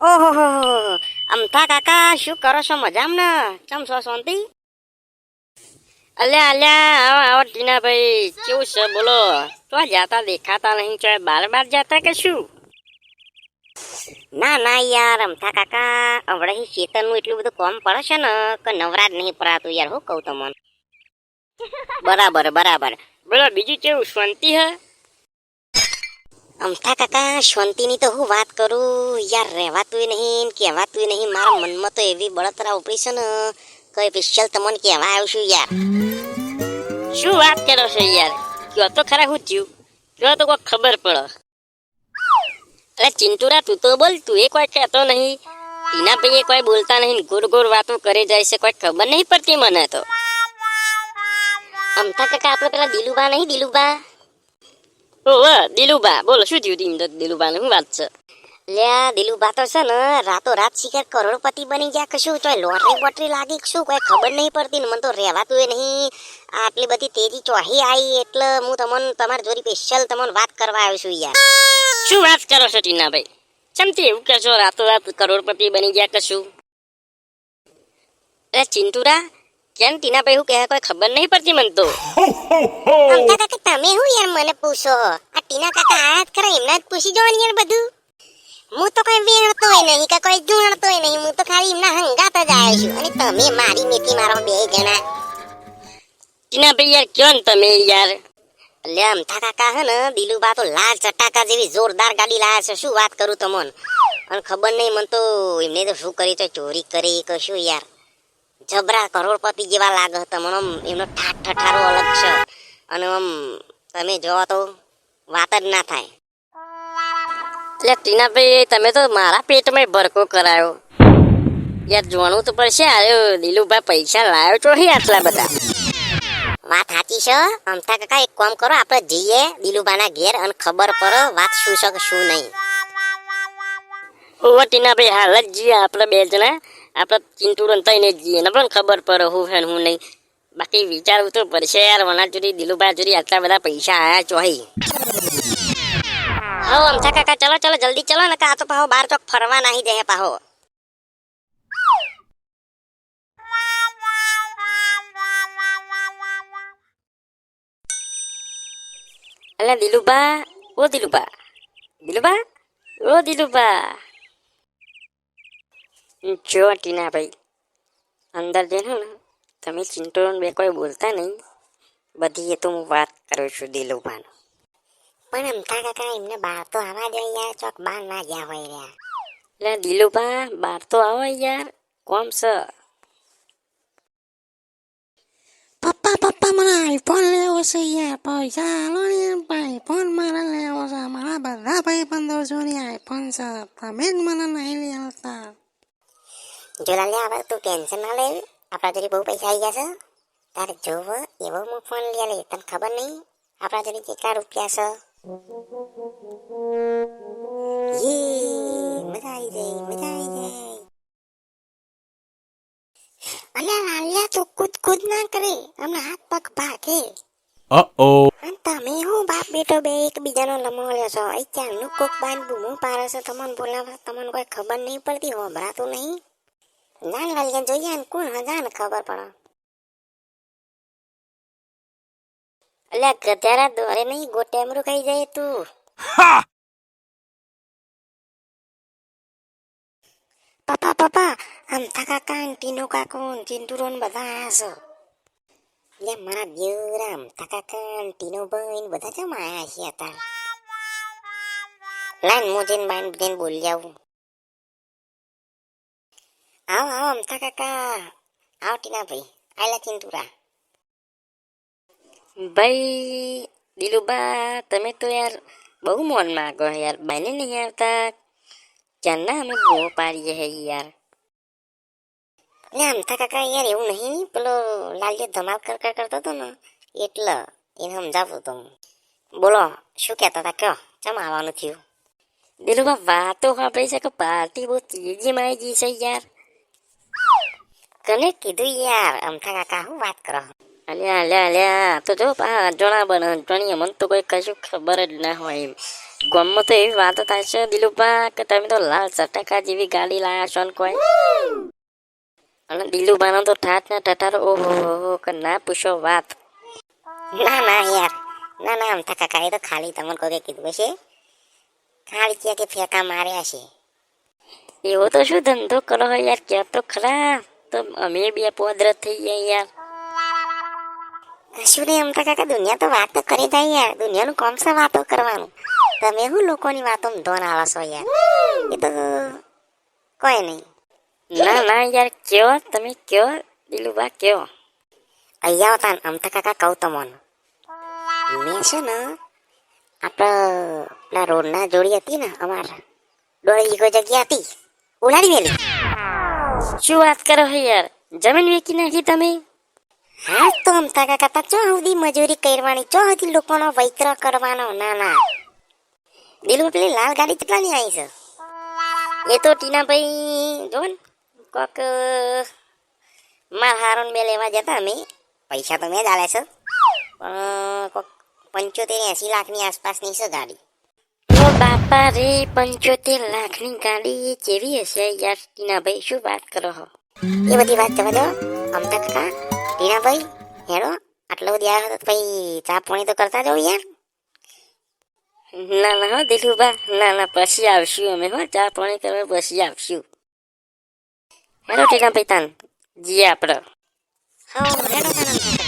ઓહો અમથા કાકા, શું કરો છો? મજામાં ને? ચમ છો? શાંતિ? અલ્યા અલ્યા, આવો આવો, ટીનાભાઈ. કેવું છે? બોલો. તો જાતા દેખાતા નહીં છે? બાર બાર જાતા કે શું? ના ના યાર અમથા કાકા હમણાં શેતનનું એટલું બધું કોમ પડે છે ને, કે નવરાજ નહીં પડાતું યાર, હું કહું તમને. બરાબર બરાબર. બોલો, બીજું કેવું? શાંતિ હે? અમથા કાકા શાંતિની તો હું વાત કરું. યાર રહેવાતું નહીં કહેવાતું નહીં, મારા મનમાં તો એવી બળતરા ઉપડી છે ને. કઈ સ્પેશિયલ તમને કહેવા આવ્યું છું યાર. શું વાત કરો છો યાર? કયો તો ખરા હું થયું. કયો તો કોઈ ખબર પડો. અરે ચિંટુરા, તું તો બોલ, તું એ કોઈ કહેતો નહીં. ટીના ભાઈ કોઈ બોલતા નહીં ગોળ ગોળ વાતો કરે જાય છે, કોઈ ખબર નહીં પડતી મને તો. અમથા કાકા આપણે પેલા દિલુબા નહીં, દિલુબા? ઓવે દિલુબા બોલો શું થયું ટીમ તો દિલુબા શું વાત છે લ્યા દિલુબા તો છે ને રાતો રાત શિકાર કરોડપતિ બની ગયા કશું તો લોટરી બોટરી લાગી શું કોઈ ખબર નહીં પડતી ને મને તો રહેવાતું એ નહીં. આટલી બધી તેજી ચોહી આવી એટલે હું તમને તમારી જોડી સ્પેશિયલ તમને વાત કરવા આવ્યો છું યાર. શું વાત કરો છો ટીનાભાઈ? ચમતી એવું કહેશો રાતો રાત કરોડપતિ બની ગયા કશું? શું અરે ચિંટુરા ટીના ભાઈ હું કહે કોઈ ખબર નહીં પડતી મને તો? અમથા કાકા તમે હું યાર મને પૂછો? આ ટીના કાકા આયા જ ખરા એમના જ પૂછી જવાની યાર બધું. હું તો કોઈ વેણતો નહીં કે કોઈ જુણતો નહીં હું તો ખાલી એમના હંગાત જ આવ્યો છું. અને તમે મારી મેથી મારો બે જણા. ટીના ભાઈ યાર ક્યો ને તમે યાર? એટલે અમથા કાકા હે ને દિલુબા તો લાલ ચટાકા જેવી જોરદાર ગાડી લાયા છે. શું વાત કરું તમને? અને ખબર નહીં મને તો એમને તો શું કરી તો ચોરી કરી કશું યાર. જબરા કરોડપતિ જેવા લાગે તમને આમ એમનો ઠાઠ ઠઠારો અલગ છે. અને આમ તમે જોવો તો વાત જ ના થાય. એટલે ટીનાભાઈ તમે તો મારા પેટમાં ભરકો કરાયો. યાર જોવાનું તો પડશે. આયો દિલુભાઈ પૈસા લાવ્યો છો હી આટલા બધા. વાત સાચી છે. અમથા કાકા એક કામ કરો આપણે જઈએ દિલુબાના ઘેર અને ખબર પડે વાત શું છે કે શું નહીં. ઓ ટીનાભાઈ હાલ જ જઈએ આપણે બે જણા. આપણે ચિંતુરન થઈને જઈએ ને પણ ખબર પડે હું હે હું નહીં. બાકી વિચારવું તો પડશે યાર, વના જોડી, દિલુભાઈ જોડી આટલા બધા પૈસા આયા ચોહી હો અમથા કાકા, ચલો ચલો, જલ્દી ચલો ને કા પાહો બાર ચોક ફરવા નહીં દે પાહો. અલે દિલુબા ઓ દિલુબા દિલુબા ઓ દિલુબા જો ટીનાભાઈ અંદર જેનો ને. તમે ચિંટો બે કોઈ બોલતા નહીં. બધી એ તો હું વાત કરું છું દિલુબાનો પણ અમતા કાકા એમને બહાર તો આવવા જોઈએ યાર ચોક બહાર ના ગયા હોય રહ્યા. એટલે દિલુભા બહાર તો આવો યાર. કોમ છે પપ્પા પપ્પા મને આઈફોન લેવો છે યાર. પૈસા આલો ને આઈફોન મારે લેવો છે. મારા બધા ભાઈ બંધો જોડે આઈફોન છે. તમે જ મને નહીં લઈ આવતા જોલા તું ટેન્શન ના લે આપણા જોડે બહુ પૈસા આવી ગયા છે. તારે જોવો એવો હું ફોન લઈ લે તને ખબર નહીં? આપણા જોડે કેટલા રૂપિયા છે? યે મજા આવી ગઈ મજા આવી ગઈ અલ્યા લાલિયા તો કૂદ કૂદ ના કરે. હમણાં હાથ પગ ભાગે. Uh-oh. અને તમે હું બાપ બેટો બે એકબીજાનો લમો લ્યો છો? ચાંદનું કોક બાંધ બૂમો પાડે છે? તમને બોલાવે તમને કોઈ ખબર નહીં પડતી? હોભરાતું નહીં? ના લાલિયા જોઈએ ને કોણ ને ખબર પડે. અલ્યા ગધારા દોરે નહીં ગોટેમરું ખાઈ જાય તું! પપ્પા પપ્પા અમથા કાકા ને ટીનો કાકો ને ચિંટુરો ને બધા આયા છે. લે મારા દેવરા અમથા કાકા ને ટીનો ભાઈ ને બધા કેમ આયા છે અત્યારે લાઈન મોજીન બાઈન બધાને બોલી આવું આવો આવો અમથા કાકા આવો ટીના ભાઈ આયલા ચિંટુરા ભાઈ દિલુબા તમે તો યાર બહુ મોન માગો યાર બાઈને નહીં આવતા ક્યારના અમે બૂમો પાડીએ હે યાર ને અમથા કાકા યાર એવું નહીં પેલો લાલિયો ધમાલ કર કર કરતો હતો ને એટલે એને સમજાવતો હતો હું બોલો શું કહેતા હતા કયો ચમ આવવાનું થયું દિલુબા વાતો સાંભળી છે કે પાર્ટી બહુ તેજી માં આવી ગઈ છે યાર કને કીધું યાર અમથા કાકા હું વાત કરો અલ્યા અલ્યા અલ્યા તો જો પા અજોણા બન અજણીએ મને તો કોઈ કશું ખબર જ ના હોય એમ ગામમાં તો એવી વાતો થાય છે દિલુભા કે તમે તો લાલ સટાકા જેવી ગાડી લાયા છો ને કોઈ અને દિલુભાનો તો ઠાઠ ને ઠઠારો ઓહો કે ના પૂછો વાત ના ના યાર ના ના અમથા કાકા એ તો ખાલી તમને કોઈ કીધું હશે ખાલી ક્યાં કે ફેંકા માર્યા છે એવો તો શું ધંધો કરો યાર ક્યાં તો ખરા તો અમે બે પોદરત થઈ ગયા યાર કશું નહીં અમતા કાકા દુનિયા તો વાત તો કરી જાય યાર દુનિયાનું કોમ છે વાતો કરવાનું. તમે હું લોકોની વાતો ધોન આવો છો યાર? એ તો કોઈ નહીં. ના ના યાર કયો? તમે કયો? દિલુબા કયો? અહીંયા આવતા ને અમતા કાકા કહું તમને મેં છે ને આપણા રોડના જોડી હતી ને અમારા. દોઢ વીઘો જગ્યા હતી. ઉલાડી મેલી. શું વાત કરો હે યાર? જમીન વેચી નાખી તમે? હા, તો અમતા કાકા તા ચો સુધી મજૂરી કરવાની? ચો સુધી લોકોનો વૈત્ર કરવાનો? ના ના. દિલમાં પેલી લાલ ગાડી કેટલાની આવી છે. એ તો ટીનાભાઈ જો ને, કોક માર હારોન બે લેવા જતા અમે. પૈસા તો મેં જ આલે છે. પણ કોક પંચોતેર એસી લાખની આસપાસની છે ગાડી. ઓ બાપા રે પંચોતેર લાખની ગાડી કેવી હશે યાર ટીનાભાઈ શું વાત કરો હો? એ બધી વાત જવા દો. અમતા કાકા ટીનાભાઈ હેડો આટલો બધી આવ્યો તો ભાઈ ચા પાણી તો કરતા જાવ યાર. ના ના હો દિલુબા ના ના પછી આવશું અમે હો ચા પાણી કરવા પછી આવશું. હેડો ટીનાભાઈ તાન જીએ આપણે હા હેડો તાન